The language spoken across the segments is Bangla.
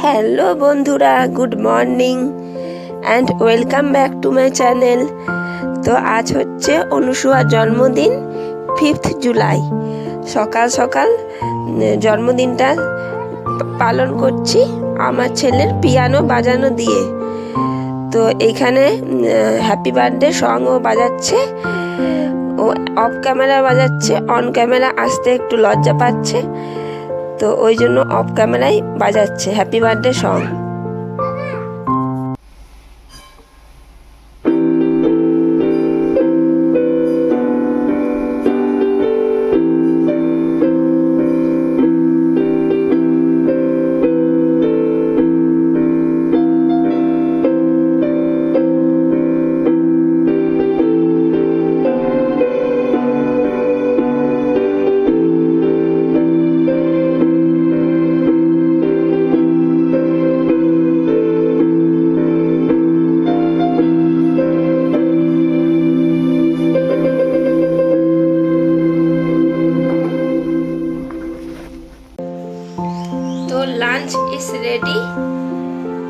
হ্যালো বন্ধুরা good morning and welcome back to my channel তো আজ হচ্ছে অনুসুয়ার জন্মদিন ফিফথ জুলাই সকাল সকাল জন্মদিনটা পালন করছি আমার ছেলের পিয়ানো বাজানো দিয়ে। তো এখানে হ্যাপি বার্থডে সংও বাজাচ্ছে, ও অফ ক্যামেরা বাজাচ্ছে অন ক্যামেরা আসতে একটু লজ্জা পাচ্ছে। তো ওই জন্য অফ ক্যামেরায় বাজাচ্ছে। Happy birthday song ready.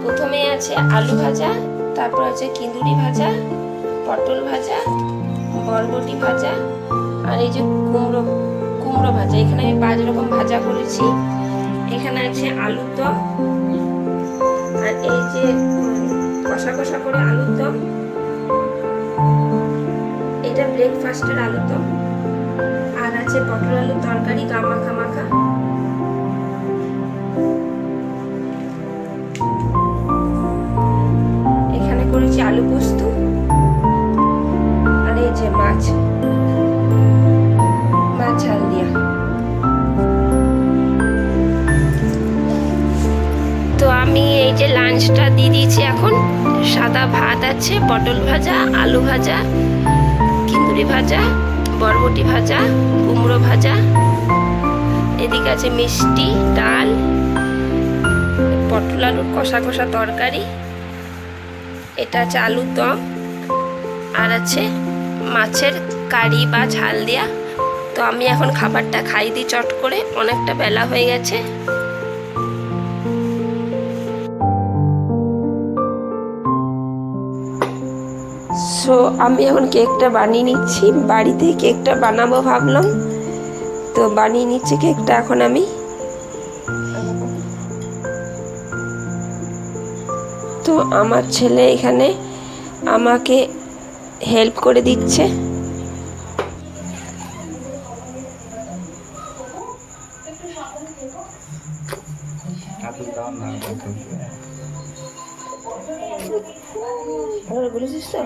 প্রথমে আছে আলু ভাজা, তারপর আছে কিন্দুরি ভাজা, পটল ভাজা, বরবটি ভাজা, আর এই যে কুমড়ো কুমড়ো ভাজা। এখানে আমি পাঁচ রকম ভাজা করেছি। এখানে আছে আলুর দম, আর এই যে কষা কষা করে আলুর দম, এটা ব্রেকফাস্টের আলুর দম, আর আছে পটল আলুর তরকারি গা মাখা। আলু পোস্ত আর এই যে মাছ মাছ ঝাল দিয়া তো আমি এই যে লাঞ্চটা দিয়ে দিয়েছি এখন। সাদা ভাত আছে, পটল ভাজা, আলু ভাজা, কিন্দুরি ভাজা, বরবটি ভাজা, কুমড়ো ভাজা। এদিকে আছে মিষ্টি, ডাল, পটল আলুর কষা কষা তরকারি। এটা আছে আলুর দম, আর আছে মাছের কারি বা ঝাল দেয়া। তো আমি এখন খাবারটা খাই দিই চট করে, অনেকটা বেলা হয়ে গেছে। সো আমি এখন কেকটা বানিয়ে নিচ্ছি। বাড়িতে কেকটা বানাবো ভাবলাম। তো বানিয়ে নিচ্ছি কেকটা এখন আমি। তো আমার ছেলে এখানে আমাকে হেল্প করে দিচ্ছে। বলেছিস তো?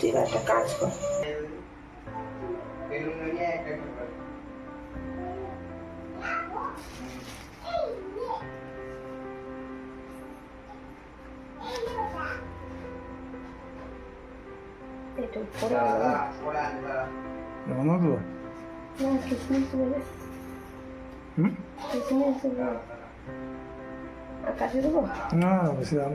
তুই একটা কাজ কর। এটা উপরে জানো তো না কিসমিস দেবে হুম কিসমিস দেবে আর কাছে দেবো না বেশি দাম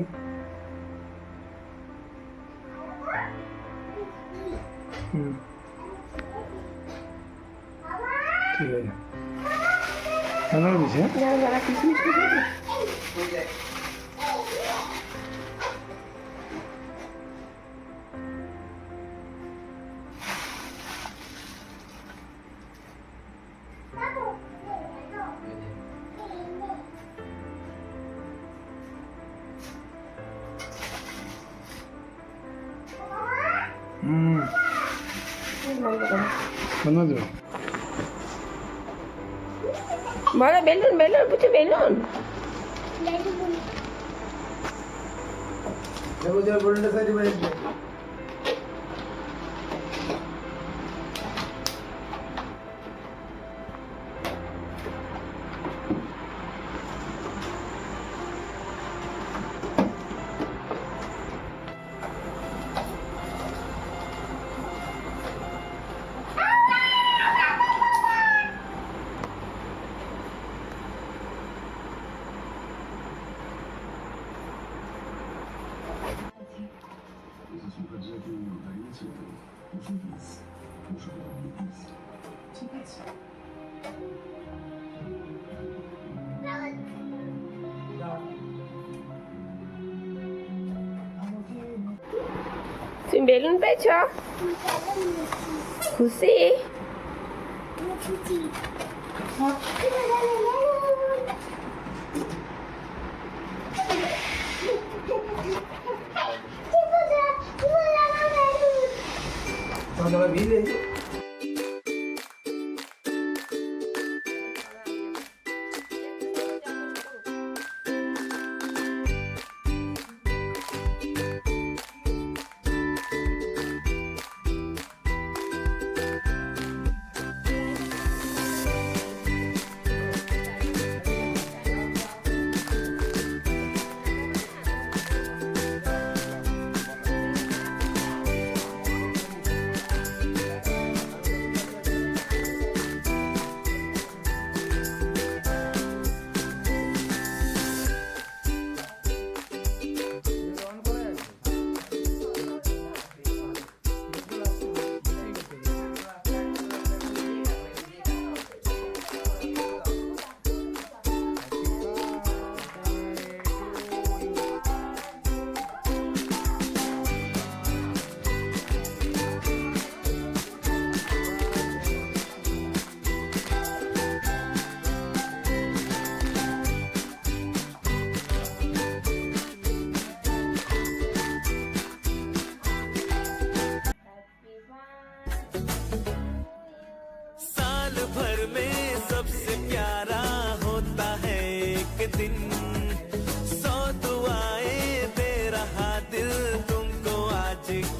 হুম ঠিক আছে কেন দিছে না যারা কিসমিস দেবে বেলুন বেলুন দেবে balloon. Balloon Obrzegu Ukraińców muszą nas, muszą nas. Maravilha.